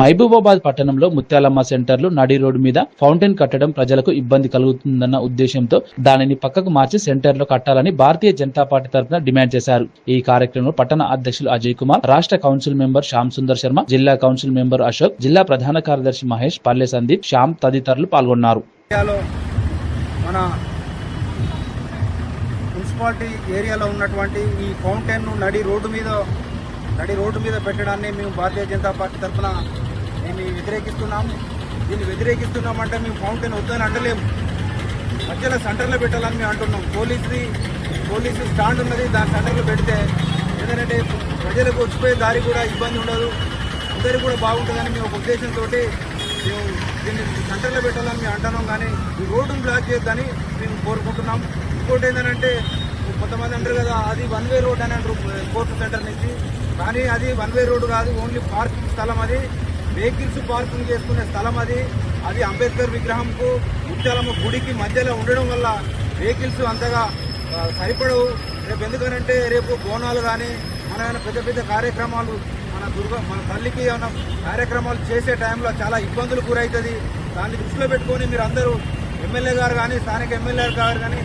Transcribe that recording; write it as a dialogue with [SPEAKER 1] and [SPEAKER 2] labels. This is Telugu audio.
[SPEAKER 1] మహబూబాబాద్ పట్టణంలో ముత్యాలమ్మ సెంటర్లు నడి రోడ్డు మీద ఫౌంటైన్ కట్టడం ప్రజలకు ఇబ్బంది కలుగుతుందన్న ఉద్దేశంతో దానిని పక్కకు మార్చి సెంటర్లో కట్టాలని భారతీయ జనతా పార్టీ తరఫున డిమాండ్ చేశారు. ఈ కార్యక్రమంలో పట్టణ అధ్యక్షులు అజయ్ కుమార్ రాష్ట్ర కౌన్సిల్ మెంబర్ శ్యామ్ సుందర్ శర్మ జిల్లా కౌన్సిల్ మెంబర్ అశోక్ జిల్లా ప్రధాన కార్యదర్శి మహేష్ పల్లె సందీప్ శ్యామ్ తదితరులు పాల్గొన్నారు.
[SPEAKER 2] మన మున్సిపాలిటీ ఏరియాలో ఉన్నటువంటి ఈ నడి రోడ్డు మీద నడి రోడ్డు మీద పెట్టడాన్ని మేము భారతీయ జనతా పార్టీ తరఫున వ్యతిరేకిస్తున్నాం దీన్ని వ్యతిరేకిస్తున్నామంటే మేము ఫౌంటైన్ వద్దని అంటలేము. మధ్యలో సెంటర్లో పెట్టాలని మేము అంటున్నాం. పోలీసుది పోలీసు స్టాండ్ ఉన్నది దాని సెంటర్లో పెడితే ఎందుకంటే ప్రజలకు వచ్చిపోయే దారి కూడా ఇబ్బంది ఉండదు. అందరికీ కూడా బాగుంటుందని మేము ఒక ఉద్దేశంతో మేము దీన్ని సెంటర్లో పెట్టాలని మేము అంటున్నాం కానీ ఈ రోడ్డును బ్లాక్ చేయొద్దని మేము కోరుకుంటున్నాం. ఇంకోటి ఏంటంటే కొంతమంది అంటారు కదా అది వన్ వే రోడ్ అని అంటారు కోర్టు సెంటర్ నుంచి. కానీ అది వన్ వే రోడ్ కాదు ఓన్లీ పార్కింగ్ స్థలం అది. వెహికల్స్ పార్కింగ్ చేసుకునే స్థలం అది. అది అంబేద్కర్ విగ్రహంకు ముత్యాలమ్మ గుడికి మధ్యలో ఉండడం వల్ల వెహికల్స్ అంతగా సరిపడవు. రేపు ఎందుకనంటే రేపు బోనాలు కానీ మన పెద్ద పెద్ద కార్యక్రమాలు మన దుర్గ మన తల్లికి ఏమైనా కార్యక్రమాలు చేసే టైంలో చాలా ఇబ్బందులు గురవుతుంది. దాన్ని దృష్టిలో పెట్టుకొని మీరు అందరూ ఎమ్మెల్యే గారు కానీ స్థానిక ఎమ్మెల్యే గారు కానీ